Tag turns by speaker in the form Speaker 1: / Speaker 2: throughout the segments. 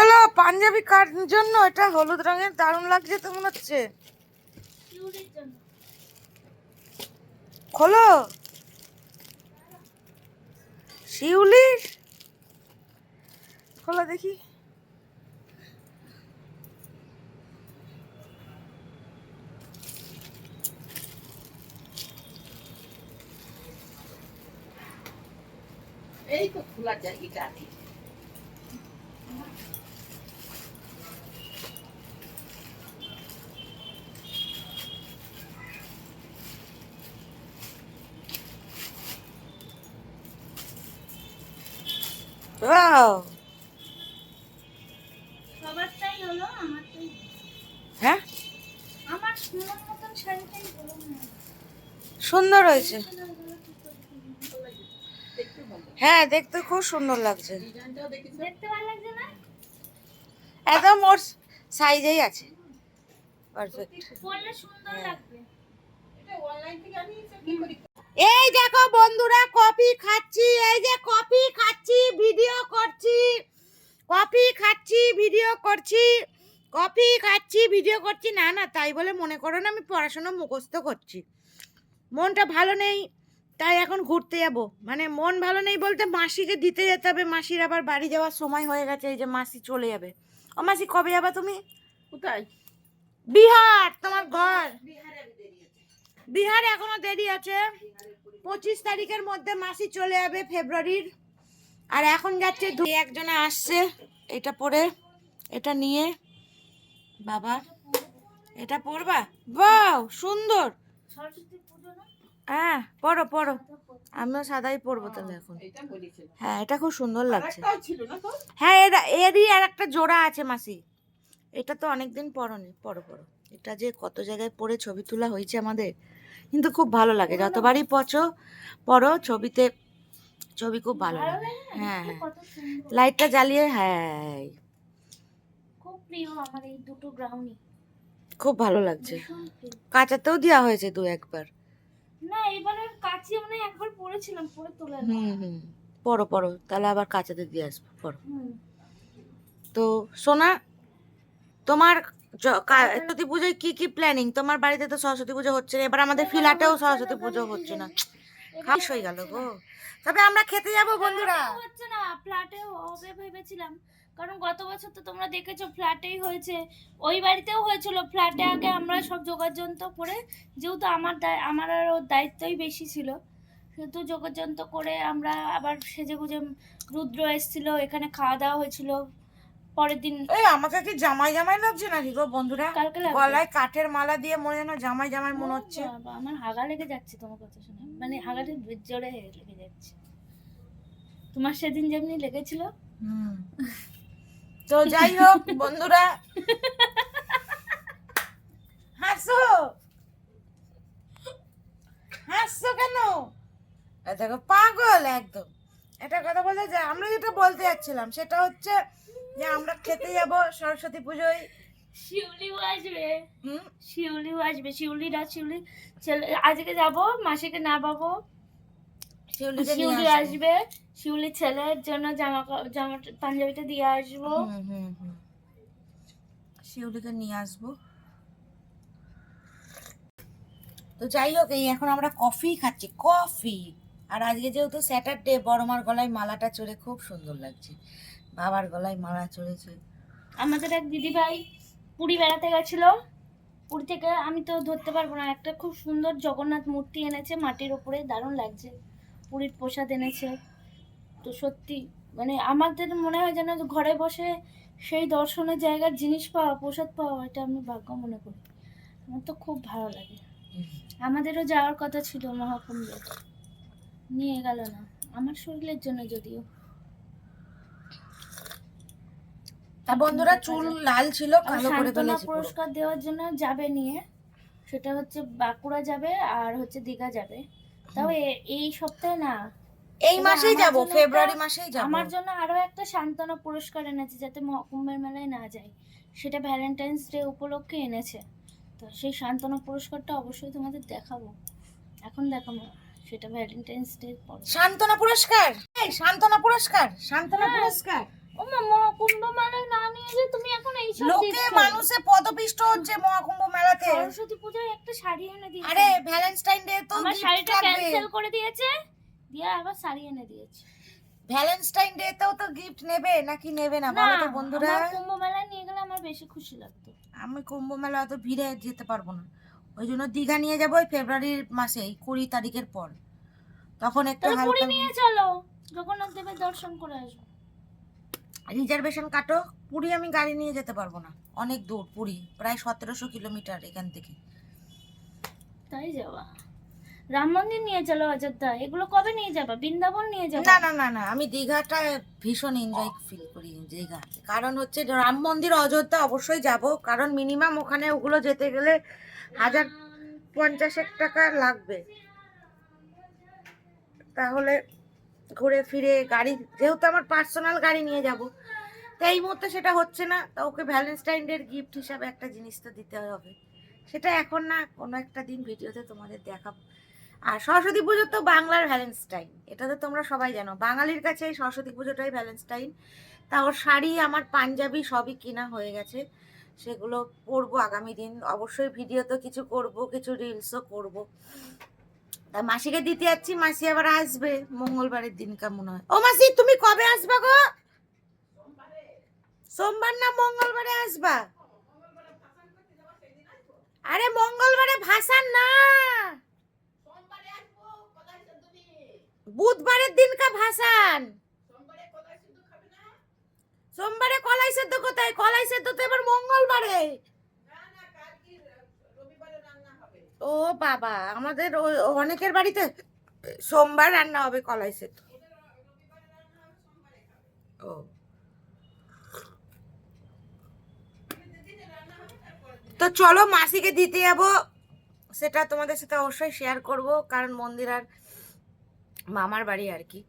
Speaker 1: হলো পাঞ্জাবি কার জন্য? এটা হলুদ রঙের দারুণ লাগছে তো মনে হচ্ছে। খোলো। শিউলি খোলো দেখি।
Speaker 2: এই তো খোলা জায়গাটা
Speaker 1: ওয়াও
Speaker 3: সবারটাই হলো আমারটাই
Speaker 1: হ্যাঁ?
Speaker 3: আমার সুন্দর মতন শাড়িটাই হলো
Speaker 1: সুন্দর হয়েছে। হ্যাঁ দেখতে খুব সুন্দর লাগছে।
Speaker 3: দেখতে ভালো লাগছে না?
Speaker 1: একদম ওর সাইজেই আছে। পারফেক্ট
Speaker 3: সুন্দর লাগবে।
Speaker 2: এটা অনলাইন থেকে আনিয়েছো? কি করে?
Speaker 1: এই দেখো বন্ধুরা কফি খাচ্ছি এই যে কফি খাচ্ছি ভিডিও করছি কফি খাচ্ছি ভিডিও করছি কফি খাচ্ছি ভিডিও করছি। না না তাই বলে মনে করো না আমি পড়াশোনা মুখস্থ করছি। মনটা ভালো নেই তাই এখন ঘুরতে যাব। মানে মন ভালো নেই বলতে মাসিকে দিতে যেতে হবে মাসির আবার বাড়ি যাওয়ার সময় হয়ে গেছে এই যে মাসি চলে যাবে। ও মাসি কবে যাবা তুমি?
Speaker 2: কোথায়?
Speaker 1: বিহার তোমার ঘর।
Speaker 2: বিহারে
Speaker 1: বিহার এখনও দেরি আছে। পঁচিশ তারিখের মধ্যে মাসি চলে যাবে ফেব্রুয়ারির। আর এখন যাচ্ছে একজনে আসছে এটা পরে এটা নিয়ে। বাবা এটা পরবা? বাও সুন্দর। হ্যাঁ পরো পরো। আমিও সাদাই পরবো তাহলে এখন। হ্যাঁ এটা খুব সুন্দর লাগছে। হ্যাঁ এরা এরই আর একটা জোড়া আছে মাসি। এটা তো অনেকদিন পরনি পরো পরো। এটা যে কত জায়গায় পরে ছবি তোলা হয়েছে আমাদের। কিন্তু খুব ভালো লাগে। যতবারই পচো পরো ছবিতে ছবি খুব ভালো লাগে। হ্যাঁ হ্যাঁ। লাইটটা জ্বালিয়ে হ্যাঁ।
Speaker 3: খুব প্রিয় আমার এই দুটো ব্রাউনি
Speaker 1: খুব ভালো লাগছে। কাঁচাতেও দেওয়া হয়েছে দু একবার।
Speaker 3: না এবারে কাচি আমরা একবার পরেছিলাম পরে তোলা
Speaker 1: হুম হুম। পরো পরো তাহলে আবার কাঁচাতে দিয়ে আসব পরো। তো সোনা তোমার সরস্বতী পুজোয় কি কি প্ল্যানিং তোমার বাড়িতে তো সরস্বতী পুজো হচ্ছে না এবার আমাদের ফিলাটেও সরস্বতী পুজো হচ্ছে না। খাস হয়ে গেল গো। তবে আমরা খেতে যাব বন্ধুরা।
Speaker 3: হচ্ছে না ফ্ল্যাটে হবে ভেবেছিলাম। কারণ গত বছর তো তোমরা দেখেছ ফ্ল্যাটেই হয়েছে। ওই বাড়িতেও হয়েছিল। ফ্ল্যাটে আগে আমরা সব যোগাযন্ত্র করে যেহেতু আমার আমার আর ওর দায়িত্বই বেশি ছিল সেহেতু যোগাযন্ত্র করে আমরা আবার সেজে গুজে রুদ্র এসেছিল এখানে খাওয়া দাওয়া হয়েছিল। পরের দিন
Speaker 1: এই আমাকে কি জামাই জামাই লাগছে নাকি গো বন্ধুরা? গলায় কাঠের মালা দিয়ে মনে যেন জামাই জামাই মনে হচ্ছে।
Speaker 3: আমার হাগা লেগে যাচ্ছে তোমার কথা শুনে। মানে হাগাটা জোরে লেগে যাচ্ছে। তোমার সেদিন যেমনি লেগেছিল।
Speaker 1: তো যাই হোক বন্ধুরা। হাসো। হাসছো কেন? দেখো পাগল একদম। এটা কথা বলতে যে আমরা যেটা বলতে যাচ্ছিলাম সেটা হচ্ছে যে আমরা খেতে যাব সরস্বতী পুজোয়।
Speaker 3: শিউলিও আসবে।
Speaker 1: হুম?
Speaker 3: শিউলিও আসবে। শিউলিরা শিউলি ছেলে আজকে যাব মাসিকে না পাবো। শিউলি
Speaker 1: আসব।
Speaker 3: শিউলি ছেলের জন্য জামা জামা পাঞ্জাবিটা দিয়ে আসব।
Speaker 1: শিউলিকে নিয়ে আসব। তো যাই হোক এই এখন আমরা কফি খাচ্ছি কফি। আর আজকে যেহেতু স্যাটারডে বড় মার গলায় মালাটা চড়ে খুব সুন্দর লাগছে। বাবার গলায় মালা চড়েছে।
Speaker 3: আমাদের এক দিদি ভাই পুরী বেড়াতে গেছিল। পুরী থেকে আমি তো ধরতে পারব না। একটা খুব সুন্দর জগন্নাথ মূর্তি এনেছে, মাটির ওপরে দারুণ লাগছে। পুরীর প্রসাদ এনেছে। তো সত্যি মানে আমাদের মনে হয় যেন ঘরে বসে সেই দর্শনের জায়গার জিনিস পাওয়া, প্রসাদ পাওয়া, এটা আমি ভাগ্য মনে করি। আমার তো খুব ভালো লাগে। আমাদেরও যাওয়ার কথা ছিল মহাকুম্ভে নিয়ে গেল না। আমার শরীরের জন্য যদিও।
Speaker 1: তা বন্ধুরা চুল লাল ছিল কালো করে
Speaker 3: সান্ত্বনা পুরস্কার দেওয়ার জন্য যাবে নিয়ে। সেটা হচ্ছে বাঁকুড়া যাবে আর হচ্ছে দীঘা যাবে। তাও এই সপ্তাহে না।
Speaker 1: এই মাসেই যাব ফেব্রুয়ারি মাসেই যাব।
Speaker 3: আমার জন্য আরও একটা সান্ত্বনা পুরস্কার এনেছে যাতে মহাকুম্ভের মেলায় না যাই। সেটা ভ্যালেন্টাইন্স ডে উপলক্ষে এনেছে। তো সেই সান্ত্বনা পুরস্কারটা অবশ্যই তোমাদের দেখাবো। এখন দেখাবো। সেটা ভ্যালেন্টাইন্স ডে পরে।
Speaker 1: সান্ত্বনা পুরস্কার? এই সান্ত্বনা পুরস্কার সান্ত্বনা
Speaker 3: হ্যাঁ।
Speaker 1: পুরস্কার।
Speaker 3: ও মহাকুম্ভ মেলায় না নিয়ে যে তুমি এখন এইসব
Speaker 1: লোকে মানুষে পদপিষ্ট হচ্ছে মহাকুম্ভ মেলাতে।
Speaker 3: সরস্বতী পূজায় একটা শাড়ি এনে দিয়েছে।
Speaker 1: আরে ভ্যালেন্টাইন ডে তো
Speaker 3: আমার শাড়িটা ক্যান্সেল করে দিয়েছে দিয়ে আবার শাড়ি এনে দিয়েছে।
Speaker 1: ভ্যালেন্টাইন ডে তেও তো গিফট নেবে নাকি নেবে না?
Speaker 3: না
Speaker 1: বলো তো বন্ধুরা।
Speaker 3: কুম্ভ মেলায় নিয়ে গেলে আমার বেশি খুশি লাগতো।
Speaker 1: আমি কুম্ভ মেলা অত ভিড়ে যেতে পারব না। ওই জন্য দীঘা নিয়ে যাব ওই ফেব্রুয়ারির মাসে এই কুড়ি তারিখের পর। তখন একটু হালকা
Speaker 3: নিয়ে চলো জগন্নাথ দেবের দর্শন করে আসব।
Speaker 1: রিজার্ভেশন কাটো পুরী আমি গাড়ি নিয়ে যেতে পারব না। অনেক দূর পুরী প্রায় সতেরোশো কিলোমিটার এখান থেকে।
Speaker 3: তাই যাওয়া রাম মন্দির নিয়ে চলো অযোধ্যা। এগুলো কবে নিয়ে যাবা? বৃন্দাবন নিয়ে যাবা?
Speaker 1: না না না না আমি দীঘাটা ভীষণ এনজয় ফিল করি দীঘা কারণ হচ্ছে রাম মন্দির অযোধ্যা অবশ্যই যাব কারণ মিনিমাম ওখানে ওগুলো যেতে গেলে হাজার পঞ্চাশেক টাকা লাগবে। তাহলে ঘুরে ফিরে গাড়ি, যেহেতু আমার পার্সোনাল গাড়ি নিয়ে যাব তো এই মুহূর্তে সেটা হচ্ছে না। তা ওকে ভ্যালেন্টাইন ডের গিফট হিসাবে একটা জিনিস তো দিতে হবে। সেটা এখন না, কোনো একটা দিন ভিডিওতে তোমাদের দেখাবো। আর সরস্বতী পুজো তো বাংলার ভ্যালেন্টাইন এটা তো তোমরা সবাই জানো। বাঙালির কাছে এই সরস্বতী পুজোটাই ভ্যালেন্টাইন তা ওর শাড়ি, আমার পাঞ্জাবি সবই কিনা হয়ে গেছে। সেগুলো পরবো আগামী দিন। অবশ্যই ভিডিও তো কিছু করব, কিছু রিলসও করব। তা মাসিকে দিতে যাচ্ছি, মাসি আবার আসবে। মঙ্গলবারের দিন কেমন হয়? ও মাসি, তুমি কবে আসবা গো? সোমবার না মঙ্গলবারে আসবা? আরে মঙ্গলবারে ভাসান না। বুধবারের দিনকা ভাসান
Speaker 2: সোমবারে কোথায় সিদ্ধ খাবে না
Speaker 1: সোমবারে কলাই সেদ্ধ কোথায়? কলাই সেদ্ধ তো এবার মঙ্গলবারে
Speaker 2: না না কালকে রবিবারে রান্না হবে
Speaker 1: ও বাবা, আমাদের অনেকের বাড়িতে সোমবার রান্না হবে কলাই সেদ্ধ। ও। তো চলো মাসিকে দিতে যাব, সেটা তোমাদের সাথে অবশ্যই শেয়ার করব, কারণ মন্দির আর মামার বাড়ি আর কি।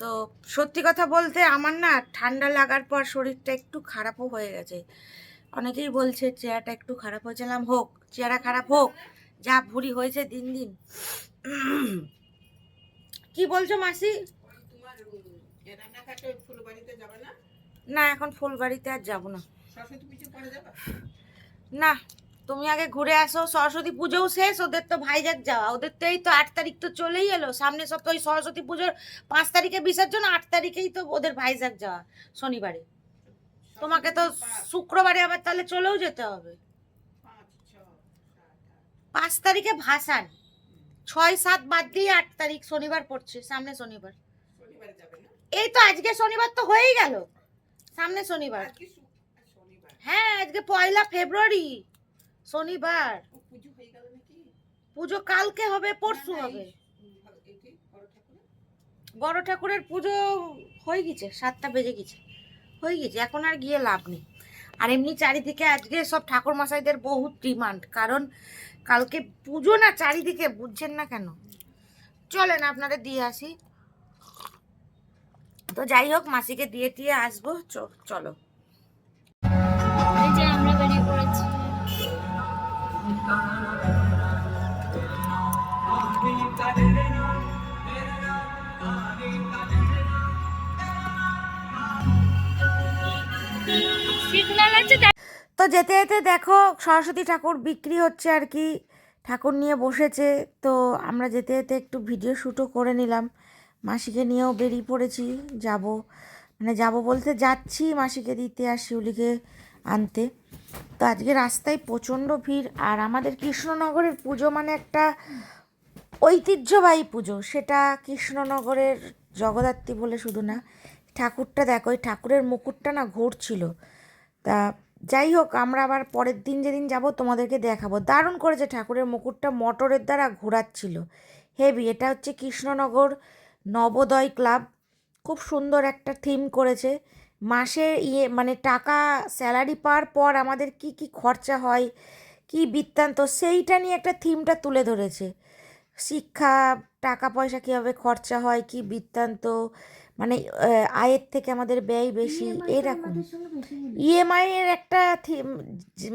Speaker 1: তো সত্যি কথা বলতে আমার না ঠান্ডা লাগার পর শরীরটা একটু খারাপও হয়ে গেছে। অনেকেই বলছে, চেহারাটা একটু খারাপ হয়েছিলাম হোক, চেহারা খারাপ হোক। যা ভুড়ি হয়েছে দিন দিন। কি বলছো মাসি?
Speaker 2: না,
Speaker 1: এখন ফুলবাড়িতে আর যাব না। না, তুমি আগে ঘুরে আসো, সরস্বতী পুজোও শেষ, ওদের তো ভাইজাগ যাওয়া। ওদের তো এই তো আট তারিখ তো চলেই এলো। সামনে ওই সরস্বতী পুজোর পাঁচ তারিখে বিসর্জন, আট তারিখেই তো ওদের ভাইজাগ যাওয়া শনিবারে। তোমাকে তো শুক্রবারে আবার তাহলে চলেও যেতে হবে।
Speaker 2: পাঁচ
Speaker 1: তারিখে ভাসান। ছয় সাত বাদ দিয়ে আট তারিখ শনিবার পড়ছে সামনে শনিবার। এই তো আজকে শনিবার তো হয়েই গেল। সামনে শনিবার। হ্যাঁ আজকে পয়লা ফেব্রুয়ারি শনিবার।
Speaker 2: পুজো
Speaker 1: কালকে হবে পরশু হবে।
Speaker 2: বড়
Speaker 1: ঠাকুরের পুজো হয়ে গেছে সাতটা বেজে গেছে। হয়ে গেছে এখন আর গিয়ে লাভ নেই। আর এমনি চারিদিকে আজকে সব ঠাকুর মশাইদের বহুত ডিমান্ড কারণ কালকে পুজো না চারিদিকে, বুঝছেন না কেন? চলেন আপনাদের দিয়ে আসি। তো যাই হোক, মাসিকে দিয়ে দিয়ে আসব চলো।
Speaker 3: আমরা বেরিয়ে পড়েছি।
Speaker 1: তো যেতে যেতে দেখো সরস্বতী ঠাকুর বিক্রি হচ্ছে আর কি। ঠাকুর নিয়ে বসেছে। তো আমরা যেতে যেতে একটু ভিডিও শ্যুটও করে নিলাম। মাসিকে নিয়েও বেরিয়ে পড়েছি। যাব। মানে যাব বলতে যাচ্ছি মাসিকে দিতে আর শিউলিকে আনতে। তো আজকে রাস্তায় প্রচণ্ড ভিড়। আর আমাদের কৃষ্ণনগরের পুজো মানে একটা ঐতিহ্যবাহী পুজো। সেটা কৃষ্ণনগরের জগদ্ধাত্রী বলে শুধু না, ঠাকুরটা দেখো, ওই ঠাকুরের মুকুটটা না ঘুরছিল তা যাই হোক, আমরা আবার পরের দিন যেদিন যাব তোমাদেরকে দেখাবো। দারুণ করেছে ঠাকুরের মুকুটটা, মোটরের দ্বারা ঘোরাচ্ছিল। হেভি এটা হচ্ছে কৃষ্ণনগর নবোদয় ক্লাব। খুব সুন্দর একটা থিম করেছে। মাসে ইয়ে মানে টাকা স্যালারি পাওয়ার পর আমাদের কি কি খরচা হয়, কি বৃত্তান্ত, সেইটা নিয়ে একটা থিমটা তুলে ধরেছে। শিক্ষা, টাকা পয়সা কীভাবে খরচা হয়, কি বৃত্তান্ত মানে আয়ের থেকে আমাদের ব্যয় বেশি এরকম ইএমআই এর একটা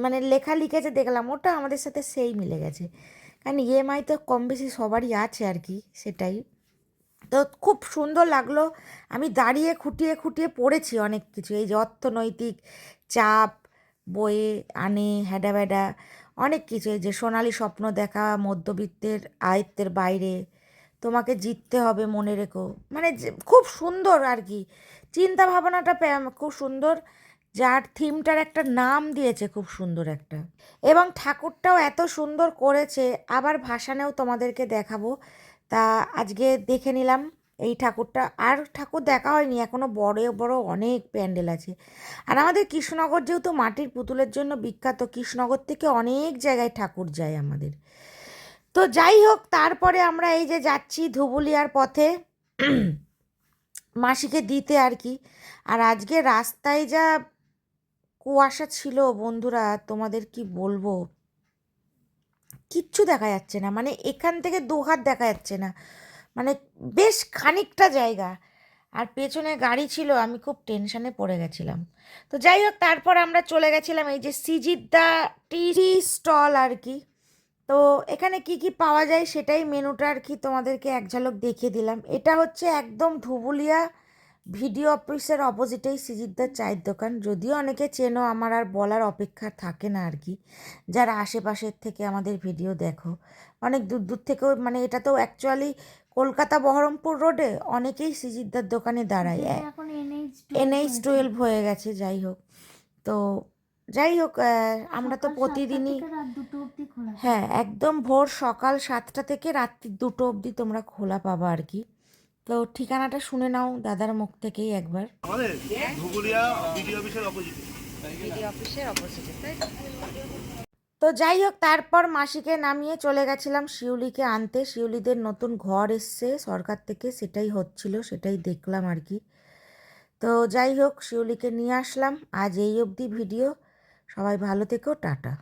Speaker 1: মানে লেখা লিখেছে দেখলাম ওটা আমাদের সাথে সেই মিলে গেছে। কারণ ইএমআই তো কম বেশি সবারই আছে আর কি সেটাই। তো খুব সুন্দর লাগল আমি দাঁড়িয়ে খুঁটিয়ে খুঁটিয়ে পড়েছি অনেক কিছু এই যে অর্থনৈতিক চাপ বয়ে আনে হ্যাডা ব্যাডা অনেক কিছু এই যে সোনালি স্বপ্ন দেখা মধ্যবিত্তের আয়ত্তের বাইরে তোমাকে জিততে হবে, মনে রেখো। মানে খুব সুন্দর আর কি চিন্তা ভাবনাটা খুব সুন্দর। যার থিমটার একটা নাম দিয়েছে খুব সুন্দর একটা। এবং ঠাকুরটাও এত সুন্দর করেছে, আবার ভাসানেও তোমাদেরকে দেখাবো। তা আজকে দেখে নিলাম এই ঠাকুরটা। আর ঠাকুর দেখা হয়নি এখনও বড় বড় অনেক প্যান্ডেল আছে। আর আমাদের কৃষ্ণনগর যেহেতু মাটির পুতুলের জন্য বিখ্যাত, কৃষ্ণনগর থেকে অনেক জায়গায় ঠাকুর যায় আমাদের। তো যাই হোক, তারপরে আমরা এই যে যাচ্ছি ধুবুলিয়ার পথে, মাসিকে দিতে আর কি। আর আজকে রাস্তায় যা কুয়াশা ছিল বন্ধুরা, তোমাদের কি বলব? কিচ্ছু দেখা যাচ্ছে না মানে এখান থেকে দু হাত দেখা যাচ্ছে না। মানে বেশ খানিকটা জায়গা। আর পেছনে গাড়ি ছিল, আমি খুব টেনশানে পড়ে গেছিলাম। তো যাই হোক, তারপর আমরা চলে গেছিলাম এই যে সিজিদ্দা টি স্টল আর কি। তো এখানে কি কি পাওয়া যায় সেটাই মেনুটা আর কি তোমাদেরকে এক ঝলক দেখিয়ে দিলাম। এটা হচ্ছে একদম ধুবুলিয়া ভিডিও অফিসের অপোজিটেই সিজিদ্দার চায়ের দোকান। যদিও অনেকে চেনো আমার আর বলার অপেক্ষা থাকে না আর কি। যারা আশেপাশের থেকে আমাদের ভিডিও দেখো অনেক দূর দূর থেকেও মানে এটা তো অ্যাকচুয়ালি কলকাতা বহরমপুর রোডে অনেকেই সিজিদ্দার দোকানে দাঁড়ায়।
Speaker 3: এনএইচ
Speaker 1: টুয়েলভ হয়ে গেছে। যাই হোক। তো যাই হোক আমরা তো প্রতিদিনই
Speaker 3: দুটো খোলা
Speaker 1: হ্যাঁ একদম ভোর সকাল সাতটা থেকে রাত্রি দুটো অবধি তোমরা খোলা পাবা আর কি। তো ঠিকানাটা শুনে নাও দাদার মুখ থেকেই একবার।
Speaker 4: আমাদের ধুবুলিয়া বিডি অফিসের অপোজিটে
Speaker 1: তো যাই হোক তারপর মাসিকে নামিয়ে চলে গেছিলাম শিউলিকে আনতে। শিউলিদের নতুন ঘর এসছে সরকার থেকে সেটাই হচ্ছিল সেটাই দেখলাম আর কি। তো যাই হোক শিউলিকে নিয়ে আসলাম। আজ এই অবধি ভিডিও। সবাই ভালো থেকো টাটা।